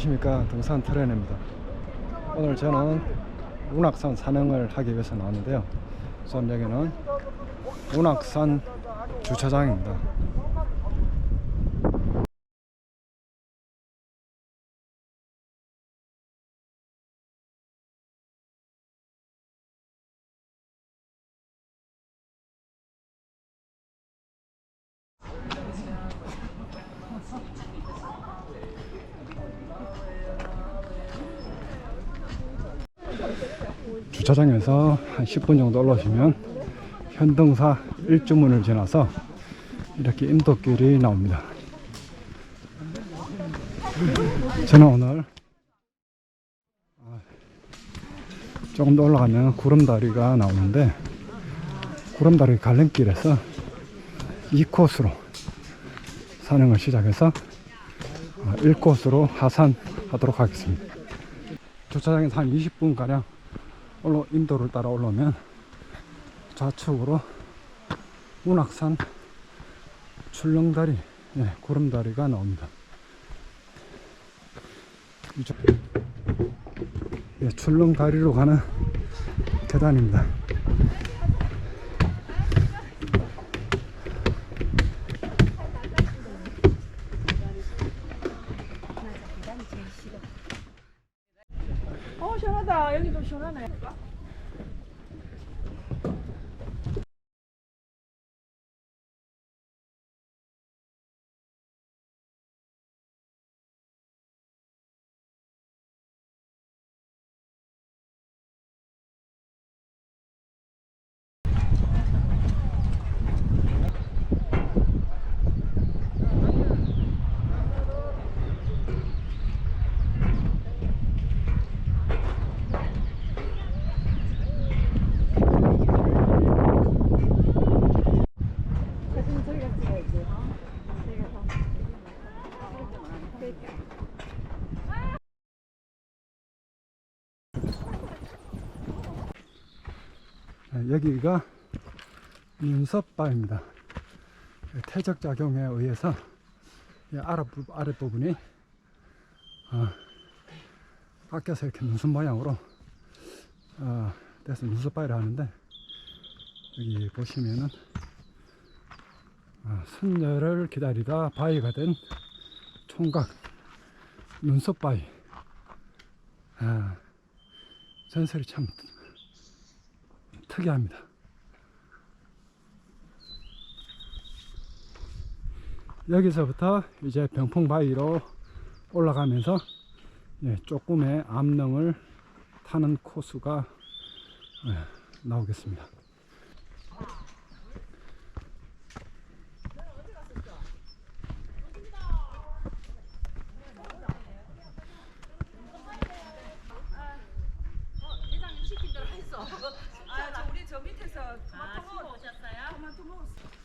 안녕하십니까. 등산 트레너입니다. 오늘 저는 운악산 산행을 하기 위해서 나왔는데요. 우선 여기는 운악산 주차장입니다 주차장에서 한 10분 정도 올라오시면 현등사 일주문을 지나서 이렇게 임도길이 나옵니다. 저는 오늘 아, 조금 더 올라가면 구름다리가 나오는데 구름다리 갈림길에서 이 코스로 산행을 시작해서 1코스로 하산하도록 하겠습니다. 주차장에서 한 20분 가량 올라 인도를 따라 올라오면 좌측으로 운악산 출렁다리, 예, 구름다리가 나옵니다. 이쪽 예, 출렁다리로 가는 계단입니다. 시원하다. 여기도 시원하네 사진 저기가 찍어야지 예, 여기가 윤섭바입니다. 태적작용에 의해서 아랫부분이 어, 깎여서 이렇게 눈썹 모양으로 어, 돼서 눈썹바위를 하는데 여기 보시면은 어, 선녀를 기다리다 바위가 된 총각 눈썹 바위 아, 전설이 참 특이합니다. 여기서부터 이제 병풍바위로 올라가면서 예, 조금의 암릉을 타는 코스가 예, 나오겠습니다. 회장님 시킨 대로 했어 아, 저 우리 저 밑에서 토마토 먹 오셨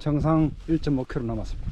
정상 1.5km 남았습니다.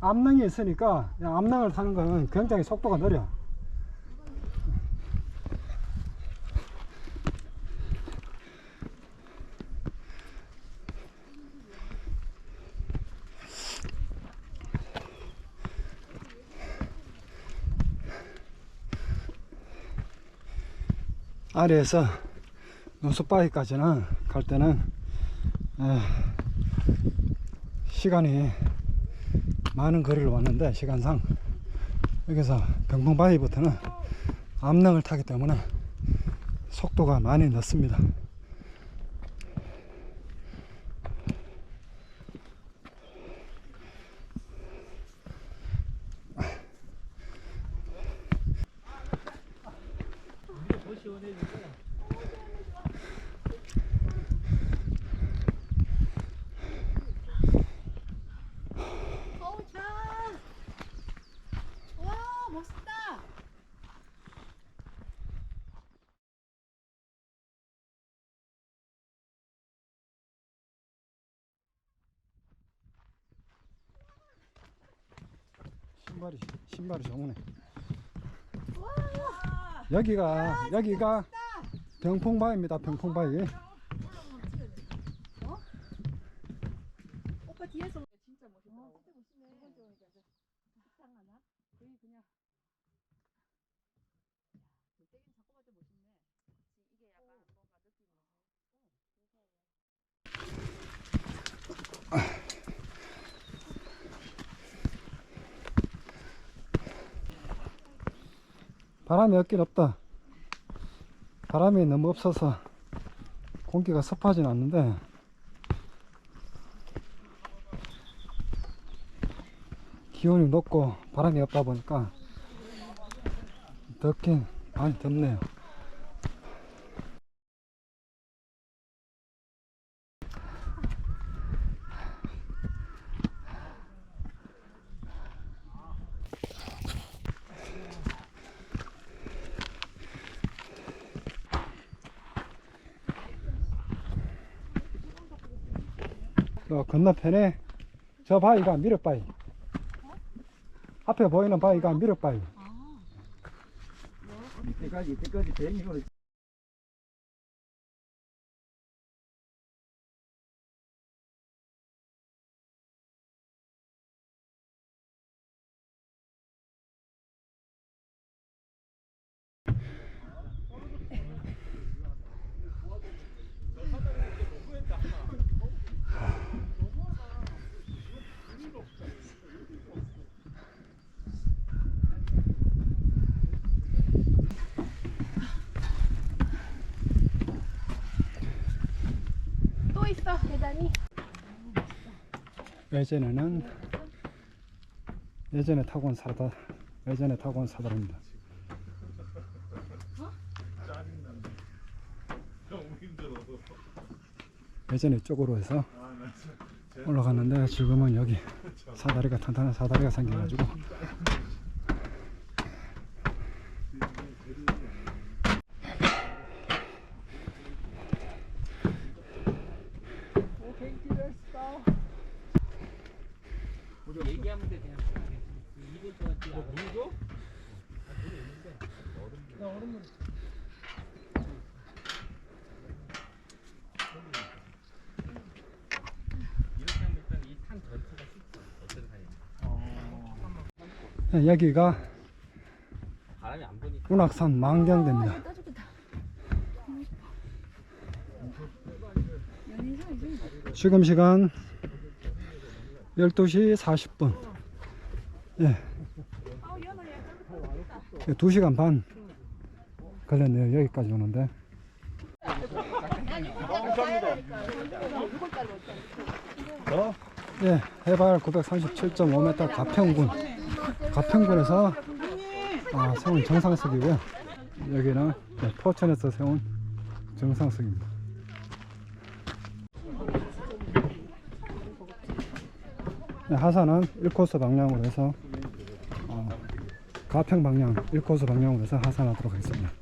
암릉이 있으니까 이 암릉을 타는 거는 굉장히 속도가 느려. 아래에서 노숙바위까지는 갈 때는 에, 시간이 많은 거리를 왔는데 시간상 여기서 병풍 바위부터는 암릉을 타기 때문에 속도가 많이 늦습니다. 어우 자. 와 멋있다. 신발이 신발이 좋으네. 여기가 여기가 병풍바위입니다. 병풍바위. 오빠 뒤에서. 진짜 멋있다. 어, 그때 멋있네. 두 번째 오니까 이제 이상하나? 거의 그냥. 되긴 자꾸 봐도 멋있네. 이게 약간 뭔가 느낌이 바람이 없긴 없다. 바람이 너무 없어서 공기가 습하진 않는데 기온이 높고 바람이 없다 보니까 덥긴 많이 덥네요. 저 건너편에 저 바위가 미륵바위. 앞에 보이는 바위가 미륵바위. 이때까지 이때까지 대행이 있어 계단이. 예전에는 예전에 타고 온 사다 예전에 타고 온 사다입니다. 예전에 이쪽으로 해서 올라갔는데 지금은 여기 사다리가 탄탄한 사다리가 생겨가지고 얘기하면 돼 그냥 이번 주 뭐 물고? 이렇게 하면 일단 이 탄 전체가 식죠 어떤 산이 네, 여기가 바람이 안 부니까 운악산 망경대입니다. 지금 시간 12시 40분. 예. 2시간 반 걸렸네요. 여기까지 오는데. 예, 해발 937.5m 가평군. 가평군에서 아, 세운 정상석이고요. 여기는 네, 포천에서 세운 정상석입니다. 네, 하산은 1코스 방향으로 해서 어, 가평 방향 1코스 방향으로 해서 하산하도록 하겠습니다.